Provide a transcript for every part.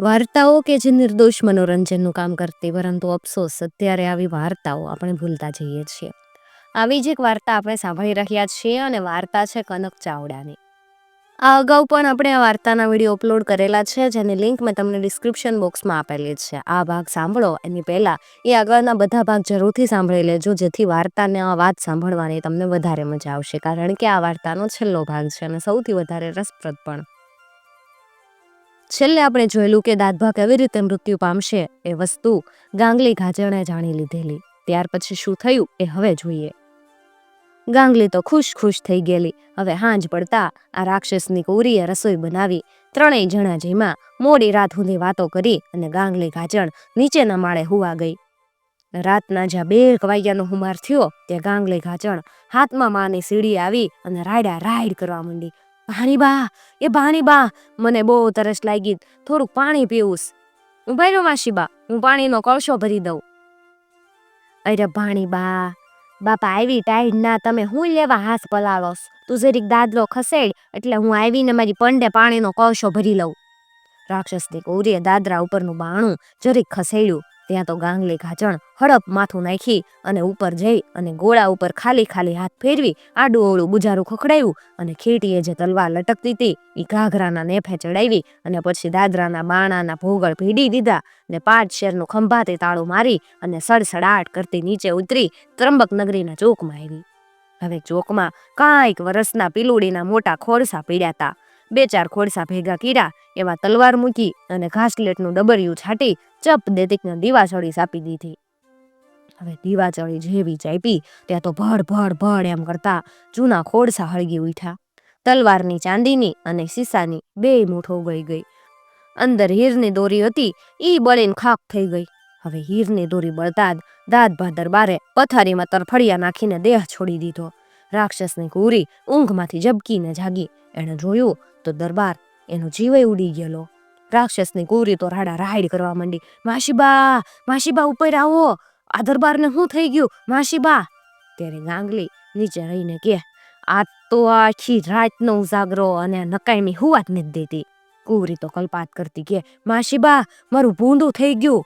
વાર્તાઓ કે જે નિર્દોષ મનોરંજનનું કામ કરતી, પરંતુ અફસોસ, અત્યારે આવી વાર્તાઓ આપણે ભૂલતા જઈએ છીએ. આવી જ એક વાર્તા આપણે સાંભળી રહ્યા છીએ અને વાર્તા છે કનક ચાવડાની. આ અગાઉ પણ આપણે આ વાર્તાના વીડિયો અપલોડ કરેલા છે, જેની લિંક મેં તમને ડિસ્ક્રિપ્શન બોક્સમાં આપેલી છે. આ ભાગ સાંભળો, એની પહેલાં એ આગળના બધા ભાગ જરૂરથી સાંભળી લેજો, જેથી વાર્તાને આ વાત સાંભળવાની તમને વધારે મજા આવશે, કારણ કે આ વાર્તાનો છેલ્લો ભાગ છે અને સૌથી વધારે રસપ્રદ પણ. છેલ્લે આપણે જોયેલું કે દાદભા કેવી રીતે મૃત્યુ પામશે એ વસ્તુ ગાંગલી ગાજણે જાણી લીધેલી. ત્યાર પછી શું થયું એ હવે જોઈએ. ગાંગલી તો ખુશ ખુશ થઈ ગયેલી. હવે હાંજ પડતા આ રાક્ષસની કોરીએ રસોઈ બનાવી. ત્રણેય જણા જેમાં મોડી રાત સુધી વાતો કરી અને ગાંગલી ગાજણ નીચેના માળે હુવા ગઈ. રાતના જ્યાં બે વાગ્યાનો હુમાર થયો, ત્યાં ગાંગલી ગાજણ હાથમાં માની સીડી આવી અને રાયડા રાયડ કરવા માંડી. ભાણીબા એ ભાણીબા મને બહુ તરસ લાગી. થોડુંક પાણી પીવુંસ. ઊભા રહ્યો માસીબા હું પાણીનો કળશો ભરી દઉં. અરે ભાણીબા બાપા આવી ટાઈડ ના, તમે હું લેવા હાથ પલાળોસ? તું જરીક દાદલો ખસેડ, એટલે હું આવીને મારી પંડે પાણીનો કળશો ભરી લઉં. રાક્ષસની કૌરીએ દાદરા ઉપરનું બાણું જરીક ખસેડ્યું. ત્યાં તો ગાંગલી ઘાચણ હડપ માથું નાખી અને ઉપર જઈ અને ગોળા ઉપર ખાલી ખાલી હાથ ફેરવી આડું ઓળું બુજારું ખખડાયું અને ખેટીએ જે તલવાર લટકતી હતી એ ઘાઘરાના નેફે ચડાવી અને પછી દાદરાના બાણાના ભોગળ ભીડી દીધા ને પાંચ શેરનું ખંભાતે તાળું મારી અને સડસડાટ કરતી નીચે ઉતરી ત્રંબક નગરીના ચોકમાં આવી. હવે ચોકમાં કાંઈક વરસના પીલુડીના મોટા ખોરસા પીડ્યા હતા બે ચાર ખોડસા ભેગા કર્યા એવા તલવાર મૂકી અને ઘાસલેટનું ડબરિયું છાંટી ચપ દેતીકને દીવાચળી સાપી દીધી. હવે દીવાચળી જેવી ચાપી ત્યાં તો ભડ ભડ ભડ એમ કરતા જૂના ખોડસા હળગી ઉઠ્યા. તલવારની ચાંદીની અને સીસાની બે મૂઠો ગઈ ગઈ. અંદર હીરની દોરી હતી, ઈ બળીને ખાક થઈ ગઈ. હવે હીરની દોરી બળતા જ દાદભા દરબારે પથારીમાં તરફડિયા નાખીને દેહ છોડી દીધો. રાક્ષસની કુરી ઊંઘમાંથી ઝબકીને જાગી. એણે જોયું તો દરબાર. એનો જીવે ઉડી ગયેલો. રાક્ષસની કુરી તો રાડા રાયડ કરવા માંડી. માસીબા માસીબા ઉપર આવો. આ દરબારને શું થઈ ગયું? માસીબા. ત્યારે ગાંગલી નીચે રહીને કે આ તો આખી રાતનો ઉજાગરો અને નકાયમી હુવા જ નથી દેતી. કુરી તો કલ્પાત કરતી કે માસીબા, મારું ભૂંડું થઈ ગયું.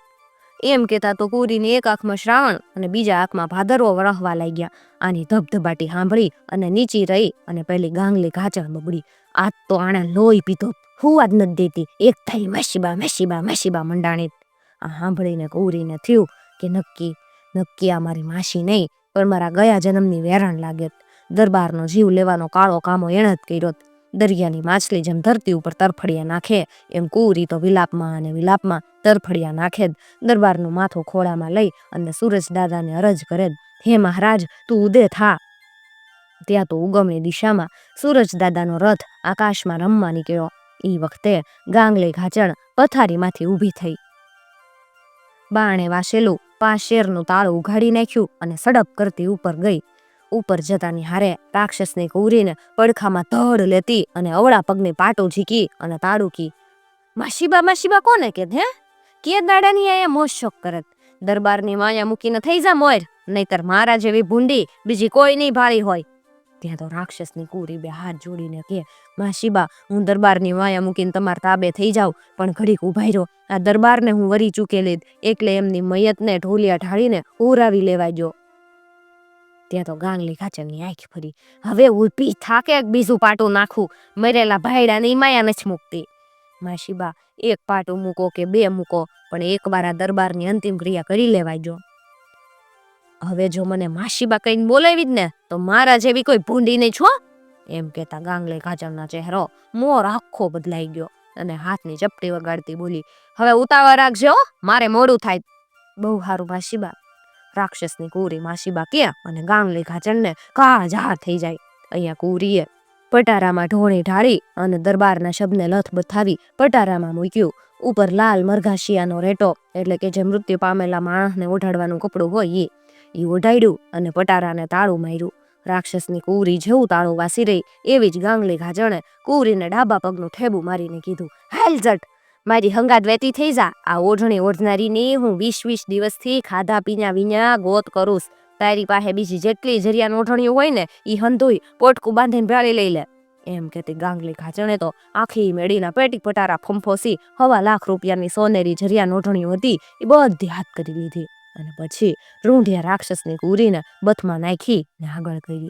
એમ કહેતા તો કુરીની એક આંખમાં શ્રાવણ અને બીજા આંખમાં ભાદરવો વરહવા લાગ્યા. આની ધબધબાટી સાંભળી અને નીચી રહી અને પેલી ગાંગલી ઘાચળ બબડી આ તો આણે લોહી પીધો. હુવા જ નથી દેતી. એક થઈ મેશીબા મેશીબા મેશીબા મંડાણી. આ સાંભળીને કૌરીને થયું કે નક્કી નક્કી આ મારી માસી નહીં, પણ મારા ગયા જન્મની વેરાણ લાગે દરબારનો જીવ લેવાનો કાળો કામો એણે જ કર્યો દરિયાની માછલી જેમ ધરતી ઉપર તરફડિયા નાખે, એમ કુરી તો વિલાપમાં અને વિલાપમાં તરફડિયા નાખે જ. દરબારનું માથું ખોળામાં લઈ અને સૂરજ દાદાને અરજ કરે હે મહારાજ, તું ઉદે થા. ત્યાં તો ઉગમની દિશામાં સૂરજ દાદાનો રથ આકાશમાં રમવા નીકળ્યો એ વખતે ગાંગલી ઘાચણ પથારીમાંથી ઊભી થઈ. બાણે વાસેલું પાંચ શેરનું તાળું ઉઘાડી નાખ્યું અને સડપ કરતી ઉપર ગઈ. ઉપર જતાની હારે રાક્ષસને કૂરીને પડખામાં ધડ લેતી અને અવળા પગની પાટો ઝીકી અને તાળુકી માસીબા માસીબા, કોને કે હે? કે દાડાની આયા મોજ શોખ કરત? દરબારની માયા મૂકીને થઈ જા મોર, નહીતર મારા જેવી ભૂંડી બીજી કોઈ નહીં ભાળી હોય. ત્યાં તો રાક્ષસની કુરી બે હાથ જોડીને કે શિબા હું દરબારની માયા મૂકીને તમાર તાબે થઈ જાઉં, પણ ઘડીક ઉભાઈ રહ્યો આ દરબારને હું વરી ચૂકેલી. એટલે એમની મયતને ઢોલિયા ઢાળીને ઉરાવી લેવાય જો. ત્યાં તો ગાંગલી કાચરની આંખ ફરી. હવે ઊભી થાકે બીજું પાટું નાખું. મરેલા ભાઈડાની માયા નથી મૂકતી. માસીબા, એક પાટું મૂકો કે બે મૂકો, પણ એકવાર આ દરબારની અંતિમ ક્રિયા કરી લેવાય જો. હવે જો મને માસીબા કહીને બોલાવી જ ને, તો મારા જેવી કોઈ ભૂંડી નહીં છો એમ કહેતા ગાંગલે કાજલના ચહેરો મોર આખો બદલાઈ ગયો અને હાથની ચપટી વગાડતી બોલી, હવે ઉતાવળ રાખજો મારે મોડું થાય. બહુ સારું માસીબા. રાક્ષસની કુરી માસીબા કે અને ગાંગલી કા કાળઝાળ થઈ જાય. અહીંયા કુરીએ પટારામાં ઢોળી ઢાળી અને દરબારના શબ્દને લથ બથાવી પટારામાં મૂક્યું. ઉપર લાલ મરઘાશિયાનો રેટો, એટલે કે જે મૃત્યુ પામેલા માણસને ઓઢાડવાનું કપડું હોય એ એ ઓઢાડ્યું અને પટારાને તાળું માર્યું. રાક્ષસની કુવરી જેવું તાળું વાસી રહી, એવી જ ગાંગલી ઘાજણે કુવરીને ડાબા પગનું ઠેબું મારીને કીધું, હાલ જટ મારી હંગાત વેતી થઈ જા. આ ઓઢણી ઓઢનારીની હું વીસ વીસ દિવસથી ખાધા પીના વિના ગોત કરુંસ. તારી પાસે બીજી જેટલી જરિયાન ઓઢણીઓ હોય ને એ હંધોઈ પોટકું બાંધીને ભરાળી લઈ લે. એમ કહેતી ગાંગલી ઘાચણે તો આખી મેળીના પેટી પટારા ફંફોસી હવા લાખ રૂપિયાની સોનેરી જરિયા ઓઢણીઓ હતી એ બધી હાથ કરી લીધી. અને પછી રૂંઢિયા રાક્ષસની કુરીને બથમાં નાખી ને આગળ કરી.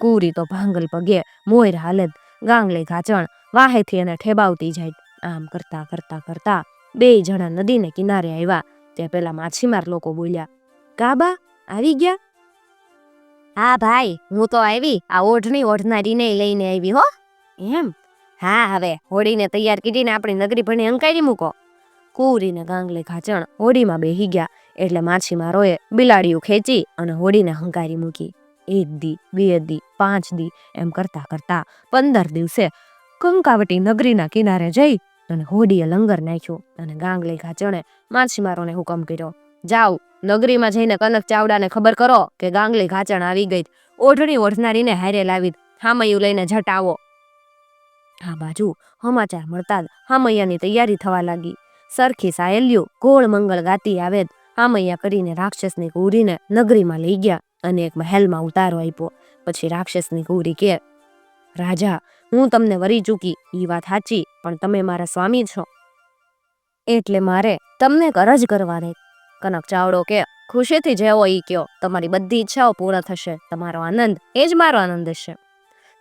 કુરી તો ભાંગલ પગે મોયર હાલત, ગાંગલે ઘાચણ વાહેથી એને ઠેબાવતી જાય. આમ કરતા કરતા કરતા બે જણા નદીને કિનારે આવ્યા. ત્યાં પેલા માછીમાર લોકો બોલ્યા કાબા આવી ગયા? હા ભાઈ, હું તો આવી, આ ઓઢણી ઓઢનારીને લઈને આવી હો. એમ? હા, હવે હોડીને તૈયાર કરીને આપણી નગરી ભણી અંકારી મૂકો. કુરીને ગાંગલે ઘાચણ હોડીમાં બેહી ગયા. એટલે માછીમારોએ બિલાડીઓ ખેંચી અને હોડીને હંકારી મૂકી. એક દી, બે દી, પાંચ દી એમ કરતા કરતા પંદર દિવસે કંકાવટી નગરીના કિનારે જઈ અને હોડીએ લંગર નાખ્યો અને ગાંગલી ઘાચણે માછીમારોને હુકમ કર્યો. જાઓ નગરીમાં જઈને કનક ચાવડાને ખબર કરો કે ગાંગલી ઘાચણ આવી ગઈ. ઓઢણી ઓઢનારીને હારે લાવી હામૈયું લઈને જટાવો. આ બાજુ સમાચાર મળતા જ હામૈયાની તૈયારી થવા લાગી. સરખી સાયલ્યો ગોળ મંગળ ગાતી આવે જ હામૈયા કરીને રાક્ષસની ગૌરીને નગરીમાં લઈ ગયા અને એક મહેલમાં ઉતારો આપ્યો. પછી રાક્ષસની ગૌરી કે, રાજા, હું તમને વરી ચૂકી એ વાત સાચી, પણ તમે મારા સ્વામી છો. એટલે મારે તમને એક અરજ દે કનક ચાવડો કે, ખુશીથી જેવો ઈ કયો, તમારી બધી ઈચ્છાઓ પૂર્ણ થશે, તમારો આનંદ, એ જ મારો આનંદ હશે.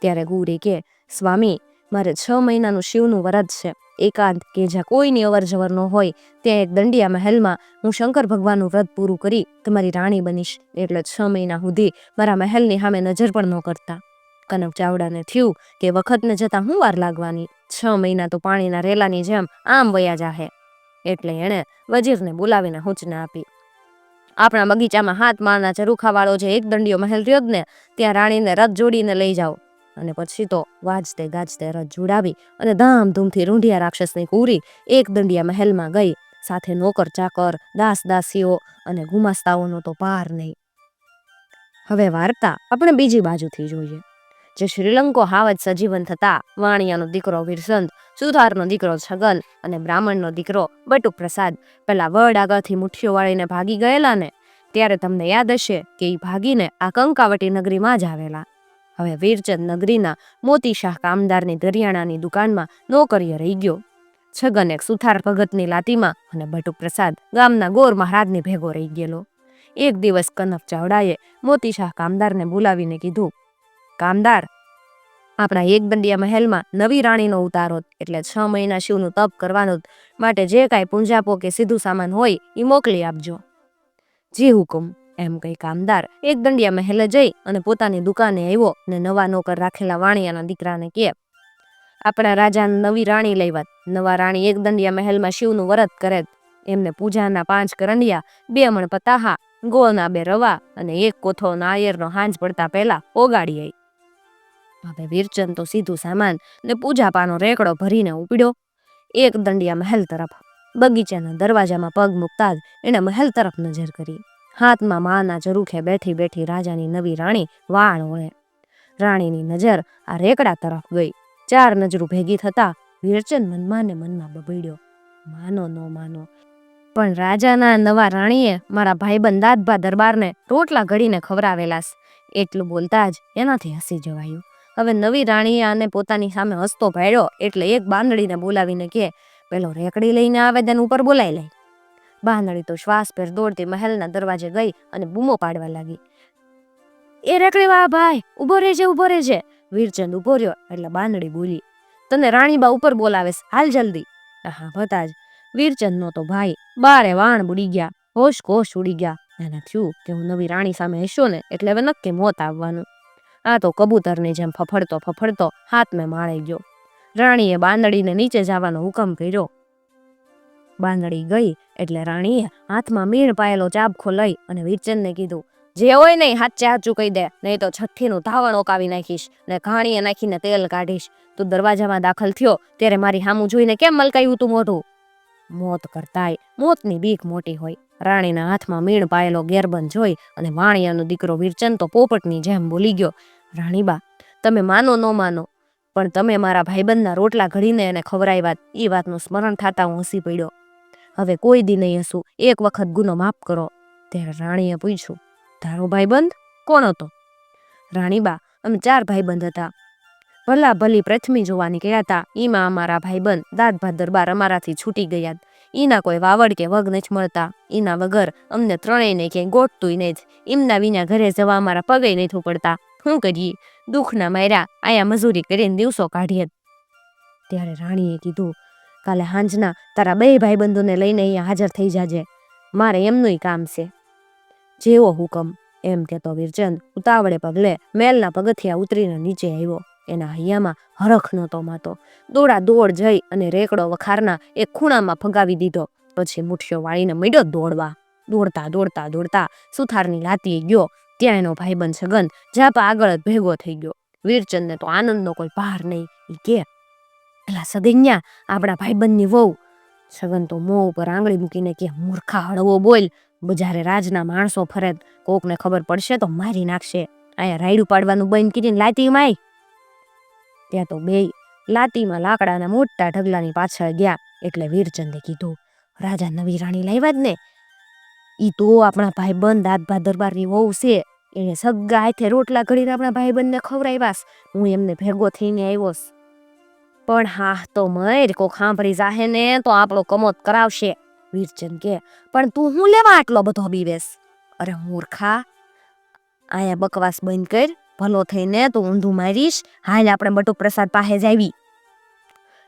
ત્યારે ગુરી કે, સ્વામી મારે છ મહિનાનું શિવનું વ્રત છે. એકાંત કે જ્યાં કોઈની અવર જવર ન હોય, ત્યાં એક દંડિયા મહેલમાં હું શંકર ભગવાનનું વ્રત પૂરું કરી તમારી રાણી બનીશ. એટલે છ મહિના સુધી મારા મહેલની સામે નજર પણ ન કરતા. કનક ચાવડાને થયું કે વખતને જતાં હું વાર લાગવાની. છ મહિના તો પાણીના રેલાની જેમ આમ વયા જાહે. એટલે એણે વજીરને બોલાવીને સૂચના આપી. આપણા બગીચામાં હાથ મારના ચરુખાવાળો જે એક દંડિયો મહેલ રહ્યો જ ને, ત્યાં રાણીને રથ જોડીને લઈ જાઓ. અને પછી તો વાજતે ગાજતે રથ જોડાવી અને ધામધૂમથી રૂંઢિયા રાક્ષસની કુરી એક દંડિયા મહેલમાં ગઈ. સાથે નોકર, ચાકર, દાસ, દાસીઓ અને ગુમાસ્તાઓનો તો પાર નહીં. હવે વાર્તા આપણે બીજી બાજુથી જોઈએ. જે શ્રીલંકો હાવજ સજીવન થતા વાણિયાનો દીકરો વીરસંત, સુધારનો દીકરો છગન અને બ્રાહ્મણનો દીકરો બટુ પ્રસાદ પેલા વડ આગળથી મુઠ્ઠીઓ વાળીને ભાગી ગયેલા ને, ત્યારે તમને યાદ હશે કે એ ભાગીને આ કંકાવટી નગરીમાં જ આવેલા. હવે વીરચંદ નગરીના મોતીશાહ કામદારની દરિયાણાની દુકાનમાં નોકરીએ રહી ગયો. છગન એક સુથાર ભગતની લાતીમાં અને બટુ પ્રસાદ ગામના ગોર મહારાજની ભેગો રહી ગયેલો. એક દિવસ કનક ચાવડાએ મોતીશાહ કામદારને બોલાવીને કીધું, કામદાર, આપણા એક દંડિયા મહેલમાં નવી રાણીનો ઉતારો એટલે છ મહિના શિવનું તપ કરવાનું માટે જે કાંઈ પૂંજાપો કે સીધું સામાન હોય એ મોકલી આપજો. જી હુકુમ. એમ કહી કામદાર. એક દંડિયા મહેલે જઈ અને પોતાની દુકાને આવ્યો ને નવા નોકર રાખેલા વાણિયાના દીકરાને કહે આપણા રાજાને નવી રાણી લેવાત નવા રાણી એક દંડિયા મહેલમાં શિવનું વ્રત કરે એમને પૂજાના પાંચ કરંડિયા, બે મણ પતાહા, ગોળના બે રવા અને એક કોથો નાળિયેરનો હાંજ પડતા પહેલા ઓગાડી આવી હવે વીરચંદ તો સીધું સામાન ને પૂજાપાનો રેકડો ભરીને ઉપડ્યો. એક દંડિયા મહેલ તરફ બગીચાના દરવાજામાં પગ મૂકતા જ એણે મહેલ તરફ નજર કરી. હાથમાં માના જરૂખે બેઠી બેઠી રાજાની નવી રાણી વાળ ઓળે રાણીની નજર આ રેકડા તરફ ગઈ. ચાર નજરું ભેગી થતા વીરચંદ મનમાં ને મનમાં બબડ્યો. માનો નો માનો. પણ રાજાના નવા રાણીએ મારા ભાઈ દાદભા દરબારને રોટલા ઘડીને ખવરાવેલાસ એટલું બોલતા જ એનાથી હસી જવાયું. હવે નવી રાણીએ આને પોતાની સામે હસતો ભાડ્યો એટલે એક બાંદડીને બોલાવીને કે, પેલો રેકડી લઈને આવે તેને ઉપર બોલાઈ લે. બાંદડી તો શ્વાસ પેર દોડતી મહેલના દરવાજે ગઈ અને બૂમો પાડવા લાગી. એ રેકડી વાળા ભાઈ ઊભો રહેજે ઊભો રહેજે. વીરચંદ ઊભો રહ્યો એટલે બાંદડી બોલી, તને રાણીબા ઉપર બોલાવેશ, હાલ જલ્દી. હા ભતા જ વીરચંદનો તો ભાઈ બારે વાણ બુડી ગયા, હોશ કોશ ઉડી ગયા. એને થયું કે હું નવી રાણી સામે હસ્યો ને એટલે હવે નક્કી મોત આવવાનું. આ તો કબૂતરની જેમ ફફડતો ફફડતો હાથ મેં માળી ગયો. રાણીએ બાંદડીને નીચે જવાનો હુકમ કર્યો. બાંદડી ગઈ એટલે રાણીએ હાથમાં મીણ પાયેલો ચાબખો લઈ અને વીરચંદને કીધું, જે હોય નહીં હાચે હાચું કહી દે, નહીં તો છઠ્ઠીનું ધાવણ ઓકાવી નાખીશ ને ઘાણીએ નાખીને તેલ કાઢીશ. તું દરવાજામાં દાખલ થયો ત્યારે મારી હામું જોઈને કેમ મલકાયું તું મોઢું? મોત કરતાય મોતની બીક મોટી હોય. રાણીના હાથમાં મીણ પાયેલો ગેરબંધ જોઈ અને વાણિયાનો દીકરો વીરચંદ તો પોપટની જેમ બોલી ગયો, રાણીબા, તમે માનો ન માનો, પણ તમે મારા ભાઈબંધના રોટલા ઘડીને એને ખવરાવ્યા એ વાતનું સ્મરણ થતા હું હસી પડ્યો. હવે કોઈ દી નહીં હસું. એક વખત ગુનો માફ કરો. ત્યારે રાણીએ પૂછ્યું, તારો ભાઈબંધ કોણ હતો? રાણીબા, અમે ચાર ભાઈબંધ હતા. ભલા ભલી પ્રથમી જોવા નીકળ્યા હતા. એમાં અમારા ભાઈબંધ દાદભા દરબાર અમારાથી છૂટી ગયા. ઈના કોઈ વાવડ કે વગ નથી મળતા. એના વગર અમને ત્રણેયને ક્યાંય ગોઠતું નહીં એમના વિના ઘરે જવા અમારા પગે નથી પડતા શું કરીએ? દુઃખના માર્યા આયા મજૂરી કરીને દિવસો કાઢીએ. ત્યારે રાણીએ કીધું કાલે હાંજના તારા બે ભાઈબંધોને લઈને અહીંયા હાજર થઈ જાજે. મારે એમનુંય કામ છે. જેવો હુકમ, એમ કહેતો વીરચંદ ઉતાવળે પગલે મેલના પગથિયા ઉતરીને નીચે આવ્યો. એના હૈયામાં હરખ નહોતો માતો. દોડા દોડ જઈ અને રેકડો વખારના એક ખૂણામાં ફગાવી દીધો. પછી મુઠ્ઠીઓ વાળીને મળ્યો દોડવા. દોડતા દોડતા દોડતા સુથારની લાતીએ ગયો. ત્યાં એનો ભાઈબંધ છગન જાપા આગળ જ ભેગો થઈ ગયો. વીરચંદને તો આનંદનો કોઈ પાર નહીં. કે પેલા સદૈયા આપણા ભાઈબંધની વહુ. છગન તો મોં ઉપર આંગળી મૂકીને કે, મૂર્ખા હળવો બોલ. બજારે રાજના માણસો ફરે. કોકને ખબર પડશે તો મારી નાખશે. અહીંયા રાયડું પાડવાનું બંધ કરીને લાતી માય ત્યાં તો બે લાતીમાં લાકડાના મોટા ઢગલાની પાછળ ગયા, એટલે વીરચંદે કીધું, રાજા નવી રાણી લાવ્યા જ ને. ઈ તો આપણા ભાઈબંધ આદભા દરબારની વહુ છે. એને સગા હાથે રોટલા ઘડીને આપણા ભાઈબંધને ખવડાવ્યાસ હું એમને ભેગો થઈને આવ્યોસ પણ હા તો મર, કોક જાહે ને તો આપણો કમોત કરાવશે. વીરચંદ કે પણ તું હું લેવા આટલો બધો બીવેસ અરે મૂર્ખા, આયા બકવાસ બંધ કર, ભલો થઈને તું ઊંધું મારીશ, હાલ આપણે બટુક પ્રસાદ પાસે જાવી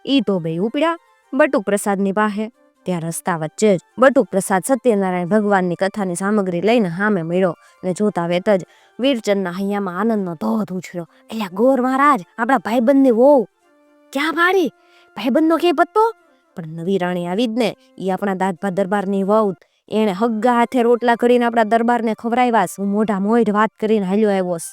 ઈ તો બે ઉપડ્યા બટુક પ્રસાદની પાસે. ત્યાં રસ્તા વચ્ચે જ બટુક પ્રસાદ સત્યનારાયણ ભગવાનની કથાની સામગ્રી લઈને સામે મળ્યો ને જોતા વેત જ વીરચંદના હૈયામાં આનંદનો ધોધ ઉછળ્યો. એટલે ગોર મહારાજ, આપણા ભાઈબંધની વહુ ક્યાં મારી ભાઈબંધનો કે પત્તો? પણ નવી રાણી આવી જ ને. એ આપણા દાદભા દરબારની વહુ એણે હગ્ગા હાથે રોટલા કરીને આપણા દરબારને ખવડાવ્યાસ હું મોઢા મોઢ વાત કરીને હાલ્યો આવ્યોસ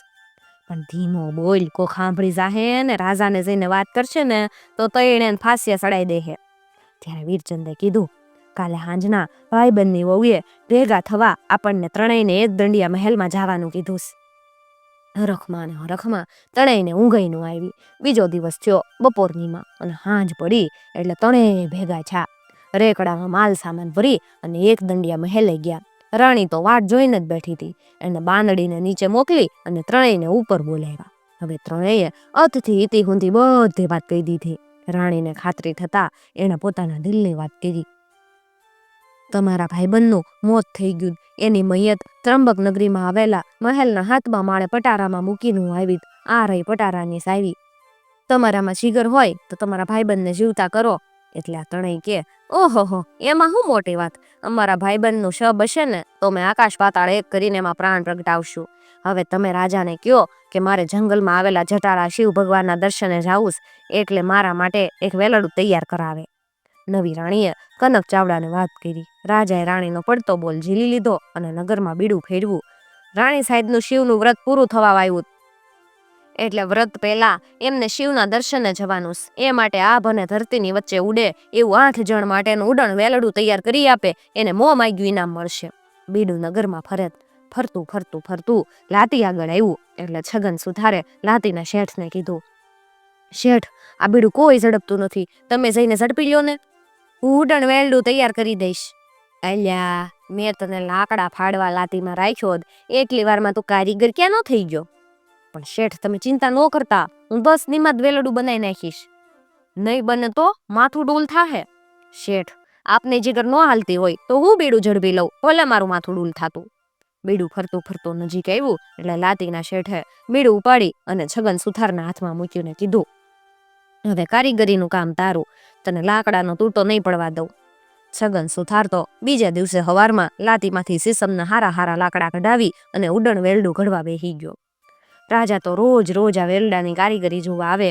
પણ ધીમો બોલ, કો ખાંભળી જાહે ને, રાજાને જઈને વાત કરશે ને, તો તો એને ફાંસીએ સડાઈ દેહે ત્યારે વીરચંદે કીધું, કાલે હાંજના ભાઈબંધની વહુએ ભેગા થવા આપણને ત્રણેયને એક દંડિયા મહેલમાં જવાનું કીધું હરખમાં ને રખમાં તણેયને ઊંઘાઈનું આવી. બીજો દિવસ થયો બપોરનીમાં અને હાંજ પડી એટલે તણેય ભેગા છા રેકડામાં માલ સામાન ભરી અને એક દંડિયા મહેલે ગયા. રાણી તો વાટ જોઈને જ બેઠી હતી. એને બાંદડીને નીચે મોકલી અને ત્રણેયને ઉપર બોલાવ્યા. હવે ત્રણેય અતથી ઇતિ હુંથી બધી વાત કહી દીધી. રાણીને ખાતરી થતા એણે પોતાના દિલની વાત કરી. તમારા ભાઈબંધનું મોત થઈ ગયું એની મૈયત ત્રંબક નગરીમાં આવેલા મહેલના હાથમાં માળે પટારામાં મૂકીને હું આવી આ રહી પટારાની સાવી. તમારામાં જીગર હોય તો તમારા ભાઈબંધને જીવતા કરો. એટલે આ ત્રણેય કે ઓહો એમાં શું મોટી વાત? અમારા ભાઈબંધનું શબ હશે ને, તો મેં આકાશ પાતાળ એક કરીને એમાં પ્રાણ પ્રગટાવશું. હવે તમે રાજાને કહો કે મારે જંગલમાં આવેલા જટારા શિવ ભગવાનના દર્શને જાવું એટલે મારા માટે એક વેલડું તૈયાર કરાવે. નવી રાણીએ કનક ચાવડાને વાત કરી. રાજાએ રાણીનો પડતો બોલ ઝીલી લીધો અને નગરમાં બીડું ફેરવું રાણી સાહેબનું શિવનું વ્રત પૂરું થવા આવ્યું એટલે વ્રત પહેલા એમને શિવના દર્શને જવાનું એ માટે આભ અને ધરતીની વચ્ચે ઉડે એવું આઠ જણ માટેનું ઉડણ વેલડું તૈયાર કરી આપે. એને મોં માગ્યું ઇનામ મળશે. બીડું નગરમાં ફરે. ફરતું ફરતું ફરતું લાતી આગળ આવ્યું. એટલે છગન સુધારે લાતીના શેઠને કીધું, શેઠ, આ બીડું કોઈ ઝડપતું નથી. તમે જઈને ઝડપી લ્યો ને. હું ઉડણ વેલડું તૈયાર કરી દઈશ. અલ્યા, મેં તને લાકડા ફાડવા લાતીમાં રાખ્યો એટલી વારમાં તું કારીગર ક્યાં ન થઈ ગયો? પણ શેઠ, તમે ચિંતા ન કરતા, હું દસ દીમાં જ વેલડું બનાવી નાખીશ. નહીં બને તો માથું ડોલ થાહે. શેઠ, આપને જીગર ન હાલતી હોય, તો હું બેડું ઝડપી લઉં, ભલે મારું માથું ડૂલ થાતું. બીડું ફરતું ફરતું નજીક આવ્યું, એટલે લાતીના શેઠે બીડું ઉપાડી અને છગન સુથારના હાથમાં મૂક્યું ને કીધું, હવે કારીગરીનું કામ તારું, તને લાકડાનો તૂટો નહીં પડવા દઉં. છગન સુથારતો બીજા દિવસે હવારમાં લાતીમાંથી સીસમના હારા હારા લાકડા કઢાવી અને ઉડણ વેલડું ઘડવા બેહી ગયો. રાજા તો રોજ રોજ આ વેલડાની કારીગરી જોવા આવે.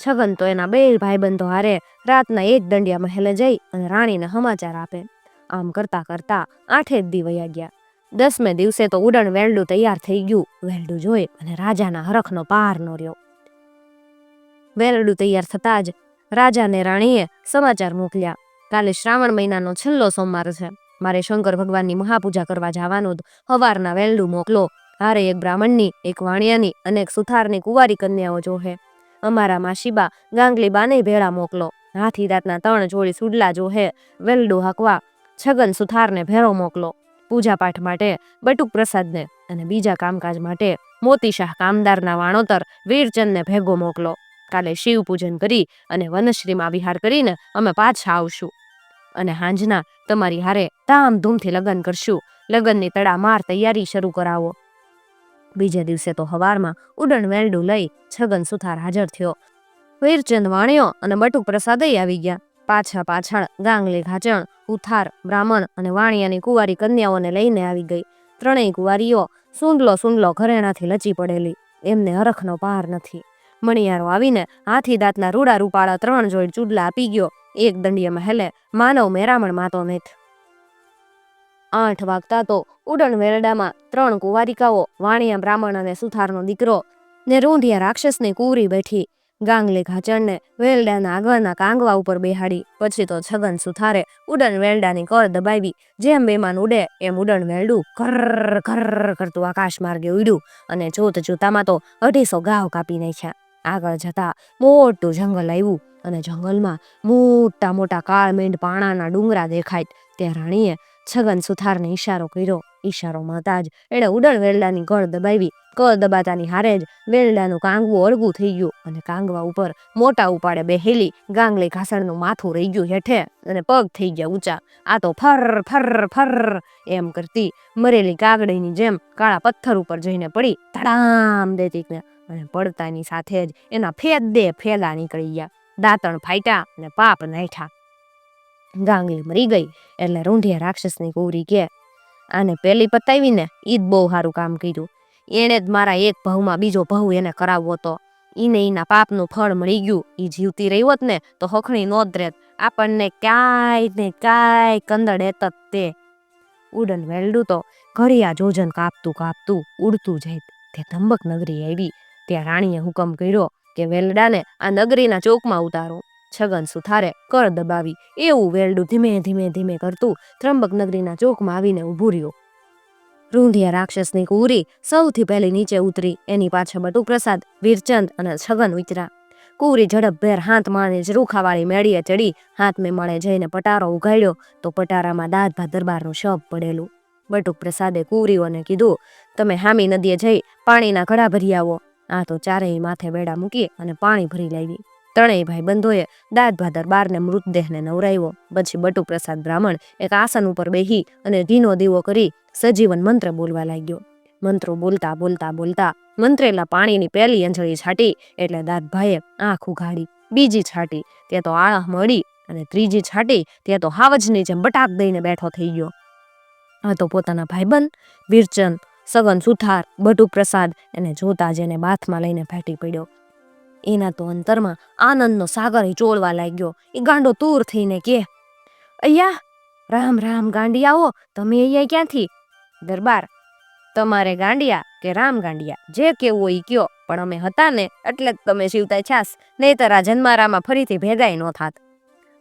છગન તો એના બે ભાઈબંધો હારે રાતના એક દંડિયા મહેલે જઈ અને રાણીને સમાચાર આપે. આમ કરતા કરતા આઠે જ દી વયા ગયા. દસમે દિવસે તો ઉડણ વેલડું તૈયાર થઈ ગયું. વેલડું જોઈ અને રાજાના હરખનો પાર ન રહ્યો વેલડું તૈયાર થતા જ રાજાને રાણીએ સમાચાર મોકલ્યા. કાલે શ્રાવણ મહિનાનો છેલ્લો સોમવાર છે. મારે શંકર ભગવાનની મહાપૂજા કરવા જવાનું હવારના વહેલું મોકલો. હારે એક બ્રાહ્મણની, એક વાણિયાની અને એક સુથારની કુંવારી કન્યાઓ જોહે. અમારા માસીબા ગાંગલી બાને ભેળા મોકલો. હાથી રાતના ત્રણ જોડી સુડલા જોહે. વેલડું હાકવા છગન સુથારને ભેરો મોકલો. પૂજાપાઠ માટે બટુક પ્રસાદને અને બીજા કામકાજ માટે મોતીશાહ કામદારના વાણોતર વીરચંદને ભેગો મોકલો. કાલે શિવ પૂજન કરી અને વનશ્રીમાં વિહાર કરીને અમે પાછા આવશું. અને હાંજના તમારી હારે ધામધૂમથી લગ્ન કરશું. લગ્નની તડામાર તૈયારી શરૂ કરાવો. બીજે દિવસે તો હવારમાં ઉડણ વેલડું લઈ છગન સુથાર હાજર થયો. વીરચંદ વાણિયો અને બટુક પ્રસાદય આવી ગયા. પાછા પાછળ ગાંગલી ઘાચણ ઉથાર, બ્રાહ્મણ અને વાણિયાની કુંવારી કન્યાઓને લઈને આવી ગઈ. ત્રણેય કુંવારીઓ સુંડલો સુંડલો ઘરેણાથી લચી પડેલી. એમને હરખનો પાર નથી. મણિયારો આવીને હાથી દાંતના રૂડા રૂપાળા ત્રણ જોઈ ચૂડલા આપી ગયો. એક દંડિયામાં હેલે, માનવ મેરામણ માતો નેથ આઠ વાગતા તો ઉડણ વેરડામાં ત્રણ કુંવારિકાઓ, વાણિયા બ્રાહ્મણ અને સુથારનો દીકરો ને રૂંધિયા રાક્ષસની કુંવરી બેઠી, ગાંગલી ઘાચણને વેલડાના આગળના કાંગવા ઉપર બેહાડી. પછી તો છગન સુથારે ઉડન વેલડાની કર દબાવી, જેમ બેમાન ઉડે એમ ઉડન વેલડું કર કર કરતું આકાશ માર્ગે ઉડ્યું અને જોત જોતામાં તો અઢીસો ગાવ કાપી નાખ્યા. આગળ જતા મોટું જંગલ આવ્યું અને જંગલમાં મોટા મોટા કાળમેંડ પાણાના ડુંગરા દેખાય ત્યાં રાણીએ છગન સુથારને ઈશારો કર્યો. ઈશારો મળતા જ એણે ઉડણ વેરડાની કળ દબાવી. કળ દબાતાની હારે જ વેરડાનું કાંગવું અળગું થઈ ગયું અને કાંગવા ઉપર મોટા ઉપાડે બેહેલી ગાંગલી ઘાસણનું માથું રહી ગયું હેઠે અને પગ થઈ ગયા ઊંચા. આ તો ફર ફર ફર એમ કરતી મરેલી કાગડીની જેમ કાળા પથ્થર ઉપર જઈને પડી. ધડામ દેતી અને પડતાની સાથે જ એના ફેદ દે ફેલા નીકળી ગયા. દાંતણ ફાટ્યા અને પાપ નાઠા ગાંગલી મરી ગઈ એટલે રૂંઢિયા રાક્ષસની કોરી કે, આને પેલી પતાવીને ઈ જ બહુ સારું કામ કર્યું. એણે જ મારા એક ભાવમાં બીજો ભાવ એને કરાવવો તો. ઈને એના પાપનું ફળ મળી ગયું. ઈ જીવતી રહી હોત ને તો હખણી નોંધ રહેત આપણને કાંઈ ને કાંઈ કંદડ એત તે. ઉડન વેલડું તો ઘડિયા જોજન કાપતું કાપતું ઉડતું જાય તે ધંબક નગરી આવી. ત્યાં રાણીએ હુકમ કર્યો કે વેલડાને આ નગરીના ચોકમાં ઉતારો. છગન સુથારે કર દબાવી. એવું વેલડું ધીમે ધીમે ધીમે કરતું ત્રંબક નગરીના ચોકમાં આવીને ઊભું રહ્યું. રૂંધિયા રાક્ષસની કુરી સૌથી પહેલી નીચે ઉતરી. એની પાછળ બટુ પ્રસાદ, વીરચંદ અને છગન ઉતરા કુરી ઝડપભેર હાથ માણે જ રૂખાવાળી મેળીએ ચડી હાથ મેં મળે જઈને પટારો ઉઘાડ્યો તો પટારામાં દાદ ભાત દરબારનું શબ પડેલું. બટુક પ્રસાદે કુરીઓને કીધું, તમે હામી નદીએ જઈ પાણીના ઘડા ભરી આવો. આ તો ચારેય માથે બેડા મૂકી અને પાણી ભરી લાવી ત્રણેય ભાઈ બંધોએ દાદ ભાદર બારને મૃતદેહને નવરાવ્યો. પછી બટુ પ્રસાદ બ્રાહ્મણ એક આસન ઉપર બેહી અને ધીનો દીવો કરી સજીવન મંત્ર બોલવા લાગ્યો. મંત્રો બોલતા બોલતા બોલતા મંત્રેલા પાણીની પહેલી અંજળી છાટી એટલે દાદભાઈએ આંખ ઉઘાડી. બીજી છાટી તે તો આળહ મળી અને ત્રીજી છાટી તે તો હાવજની જેમ બટાક દઈને બેઠો થઈ ગયો. આ તો પોતાના ભાઈબંધ, વીરચંદ સગન સુથાર બટુ પ્રસાદ એને જોતા જ એને બાથમાં લઈને ફાટી પડ્યો. એના તો અંતરમાં આનંદનો સાગર ચોળવા લાગ્યો. એ ગાંડો તૂર થઈને કે અહીંયા રામ રામ ગાંડિયાઓ તમે અહીંયા ક્યાંથી? દરબાર. તમારે ગાંડિયા કે રામ ગાંડિયા, જે કેવું હોય કયો. પણ અમે હતા ને, એટલે જ તમે શિવતા છાસ. નહીતર આ જન્મારામાં ફરીથી ભેગાય ન થાત.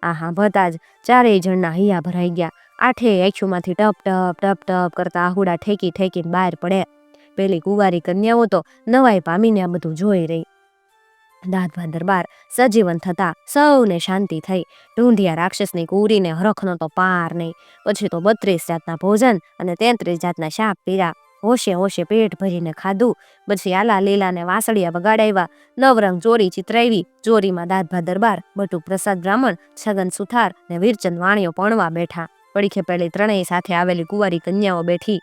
આ ભતા જ ચારેય જણના હૈયા ભરાઈ ગયા. આઠે આંખોમાંથી ટપ ટપ ટપ ટપ કરતા આહુડા ઠેકી ઠેકીને બહાર પડે. પેલી કુંવારી કન્યાઓ તો નવાઈ પામીને આ બધું જોઈ રહી. દાદભા દરબાર સજીવન થતા સૌને શાંતિ થઈ. ઢૂંઢિયા રાક્ષસની કુરીને હરખનો તો પાર નહીં. પછી તો બત્રીસ જાતના ભોજન અને તેત્રીસ જાતના શાક પીરા. હોશે હોશે પેટ ભરીને ખાધું. પછી આલા લીલાને વાસળિયા વગાડાવ્યા નવરંગ ચોરી ચિતરાવી ચોરીમાં દાદભા દરબાર બટુ પ્રસાદ બ્રાહ્મણ, છગન સુથાર ને વીરચંદ વાણીઓ પણવા બેઠા. પડીખે પેલી ત્રણેય સાથે આવેલી કુંવારી કન્યાઓ બેઠી.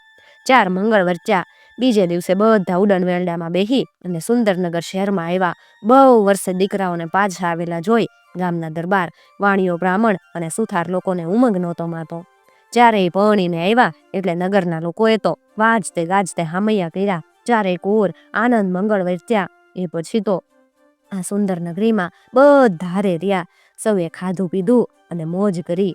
ચાર મંગળ વર્ચ્યા બીજે દિવસે બધા ઉડન વેલડામાં બેહી અને સુંદરનગર શહેરમાં આવ્યા. બહુ વર્ષે દીકરાઓને પાછા આવેલા જોઈ ગામના દરબાર, વાણીઓ બ્રાહ્મણ અને સુથાર લોકોને ઉમંગ નહોતો માતો ચારેય પહોણીને આવ્યા એટલે નગરના લોકોએ તો વાજતે ગાજતે હામૈયા કર્યા. ચારે કોર, આનંદ મંગળ વર્ત્યા એ પછી તો આ સુંદર નગરીમાં બધા હારે રહ્યા. સૌએ ખાધું પીધું અને મોજ કરી.